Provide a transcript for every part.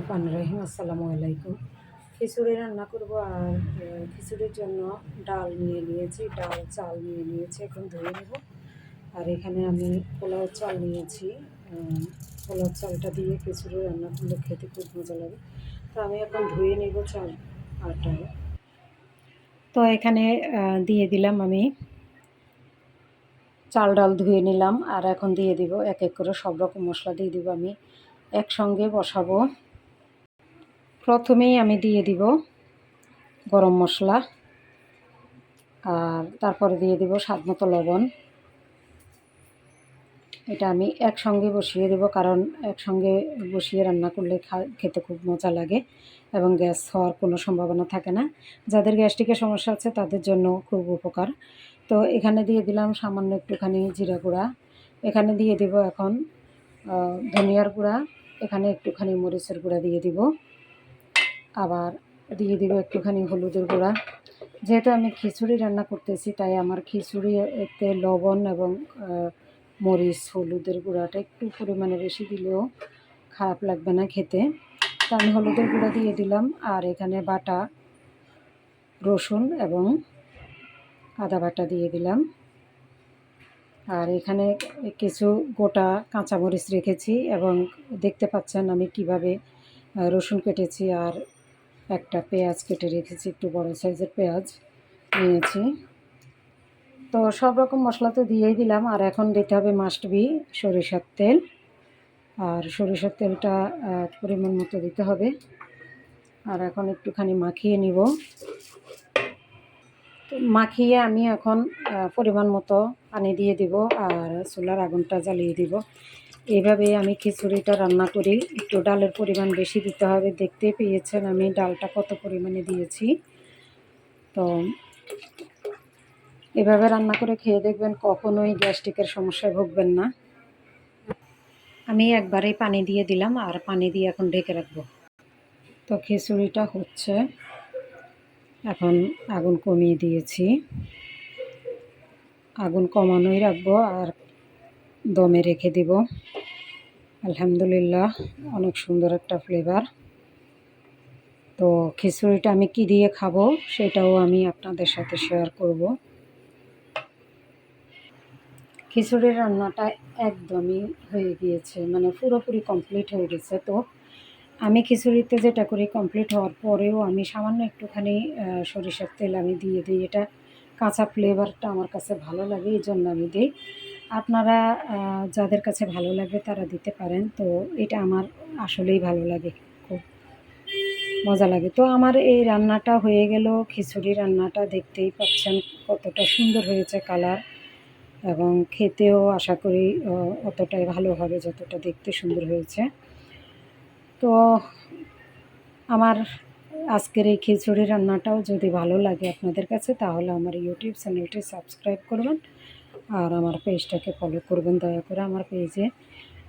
রহমান রহিম, আসসালামু আলাইকুম। খিচুড়ি রান্না করব আর খিচুড়ির জন্য ডাল নিয়ে নিয়েছি, ডাল, চাল নিয়ে নিয়েছি, এখন ধুয়ে নেব। আর এখানে আমি পোলাও চাল নিয়েছি। পোলাও চালটা দিয়ে খিচুড়ি রান্না করলে খেতে খুব মজা লাগে। তো আমি এখন ধুয়ে নেব চাল আর ডাল। তো এখানে দিয়ে দিলাম আমি চাল ডাল ধুয়ে নিলাম। আর এখন দিয়ে দিব এক এক করে সব রকম মশলা দিয়ে দিব আমি। একসঙ্গে বসাবো। প্রথমেই আমি দিয়ে দিব গরম মশলা আর তারপরে দিয়ে দিব স্বাদ মতো লবণ। এটা আমি একসঙ্গে বসিয়ে দেব কারণ একসঙ্গে বসিয়ে রান্না করলে খেতে খুব মজা লাগে এবং গ্যাস হওয়ার কোনো সম্ভাবনা থাকে না। যাদের গ্যাস্ট্রিকের সমস্যা আছে তাদের জন্য খুব উপকার। তো এখানে দিয়ে দিলাম সামান্য একটুখানি জিরা গুঁড়া। এখানে দিয়ে দিব এখন ধনিয়ার গুঁড়া। এখানে একটুখানি মরিচের গুঁড়া দিয়ে দিব। আবার দিয়ে দিব একটুখানি হলুদের গুঁড়া। যেহেতু আমি খিচুড়ি রান্না করতেছি, তাই আমার খিচুড়ি এতে লবণ এবং মরিচ, হলুদের গুঁড়াটা একটু পরিমাণে বেশি দিলেও খারাপ লাগবে না খেতে। তো আমি হলুদের গুঁড়া দিয়ে দিলাম আর এখানে বাটা, রসুন এবং আদা বাটা দিয়ে দিলাম। আর এখানে কিছু গোটা কাঁচামরিচ রেখেছি এবং দেখতে পাচ্ছেন আমি কীভাবে রসুন কেটেছি আর একটা পেঁয়াজ কেটে রেখেছি, একটু বড় সাইজের পেঁয়াজ নিয়েছি। তো সব রকম মশলা তো দিয়েই দিলাম, আর এখন দিতে হবে মাস্ট বি সরিষার তেল। আর সরিষার তেলটা পরিমাণ মতো দিতে হবে। আর এখন একটুখানি মাখিয়ে নিব। মাখিয়ে আমি এখন পরিমাণ মতো পানি দিয়ে দিব, আর চুলার আগুনটা জ্বালিয়ে দিব। এইভাবে আমি খিচুড়িটা রান্না করি। একটু ডালের পরিমাণ বেশি দিতে হবে। দেখতে পেয়েছেন আমি ডালটা কত পরিমাণে দিয়েছি। তো এভাবে রান্না করে খেয়ে দেখবেন কখনোই গ্যাস্ট্রিকের সমস্যায় ভুগবেন না। আমি একবারেই পানি দিয়ে দিলাম আর পানি দিয়ে এখন ঢেকে রাখব। তো খিচুড়িটা হচ্ছে। এখন আগুন কমিয়ে দিয়েছি। আগুন কমানোই রাখব আর দমে রেখে দিব। আলহামদুলিল্লাহ, অনেক সুন্দর একটা ফ্লেভার তো খিচুড়িটা আমি কি দিয়ে খাব সেটাও আমি আপনাদের সাথে শেয়ার করব। খিচুড়ির রান্নাটা একদমই হয়ে গিয়েছে মানে পুরোপুরি কমপ্লিট হয়ে গেছে। তো আমি খিচুড়িতে যেটা করি কমপ্লিট হওয়ার পরেও আমি সামান্য একটুখানি সরিষার তেল আমি দিয়ে দিই। এটা কাঁচা ফ্লেভারটা আমার কাছে ভালো লাগে, এই জন্য আমি দিই। আপনারা যাদের কাছে ভালো লাগবে তারা দিতে পারেন। তো এটা আমার আসলেই ভালো লাগে, খুব মজা লাগে। তো আমার এই রান্নাটা হয়ে গেল, খিচুড়ি রান্নাটা। দেখতেই পাচ্ছেন কতটা সুন্দর হয়েছে কালার এবং খেতেও আশা করি অতটাই ভালো হবে যতটা দেখতে সুন্দর হয়েছে। তো আমার আজকের এই খিচুড়ি রান্নাটাও যদি ভালো লাগে আপনাদের কাছে, তাহলে আমার ইউটিউব চ্যানেলটি সাবস্ক্রাইব করবেন। আর আমার পেজটাকে ফলো করবেন, দয়া করে আমার পেজে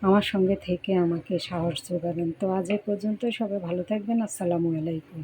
আমার সঙ্গে থেকে আমাকে সাহস যোগাবেন। তো আজ এ পর্যন্ত সবাই ভালো থাকবেন, আসসালামু আলাইকুম।